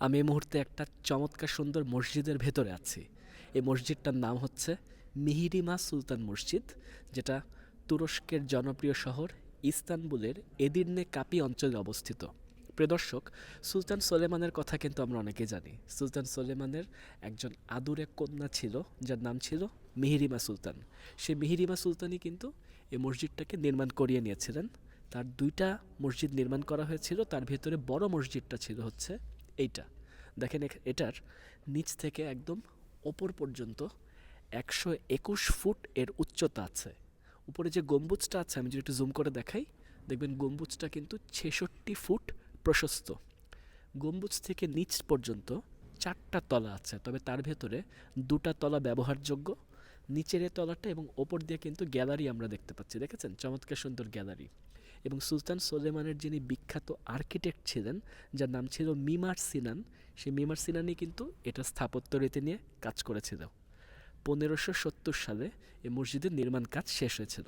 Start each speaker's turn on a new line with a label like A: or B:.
A: আমি এই মুহূর্তে একটা চমৎকার সুন্দর মসজিদের ভেতরে আছি। এই মসজিদটার নাম হচ্ছে মিহিরিমা সুলতান মসজিদ, যেটা তুরস্কের জনপ্রিয় শহর ইস্তানবুলের এদির্নে কাপি অঞ্চলে অবস্থিত। প্রিয় দর্শক, সুলতান সোলেমানের কথা কিন্তু আমরা অনেকে জানি। সুলতান সোলেমানের একজন আদুরে কন্যা ছিল, যার নাম ছিল মিহিরিমা সুলতান। সেই মিহিরিমা সুলতানই কিন্তু এই মসজিদটাকে নির্মাণ করিয়ে নিয়েছিলেন। তার দুইটা মসজিদ নির্মাণ করা হয়েছিল, তার ভেতরে বড় মসজিদটা ছিল হচ্ছে এইটা। দেখেন এটার নিচ থেকে একদম ওপর পর্যন্ত একশো একুশ ফুট এর উচ্চতা আছে। উপরে যে গম্বুজটা আছে, আমি যদি একটু জুম করে দেখাই, দেখবেন গম্বুজটা কিন্তু ছেষট্টি ফুট প্রশস্ত। গম্বুজ থেকে নিচ পর্যন্ত চারটা তলা আছে, তবে তার ভেতরে দুটা তলা ব্যবহারযোগ্য। নিচের এ তলাটা এবং ওপর দিয়ে কিন্তু গ্যালারি আমরা দেখতে পাচ্ছি। দেখেছেন? চমৎকার সুন্দর গ্যালারি। এবং সুলতান সোলেমানের যিনি বিখ্যাত আর্কিটেক্ট ছিলেন, যার নাম ছিল মিমার সিনান, সেই মিমার সিনানই কিন্তু এটা স্থাপত্য রীতি নিয়ে কাজ করেছিল। পনেরোশো সত্তর সালে এই মসজিদের নির্মাণ কাজ শেষ হয়েছিল।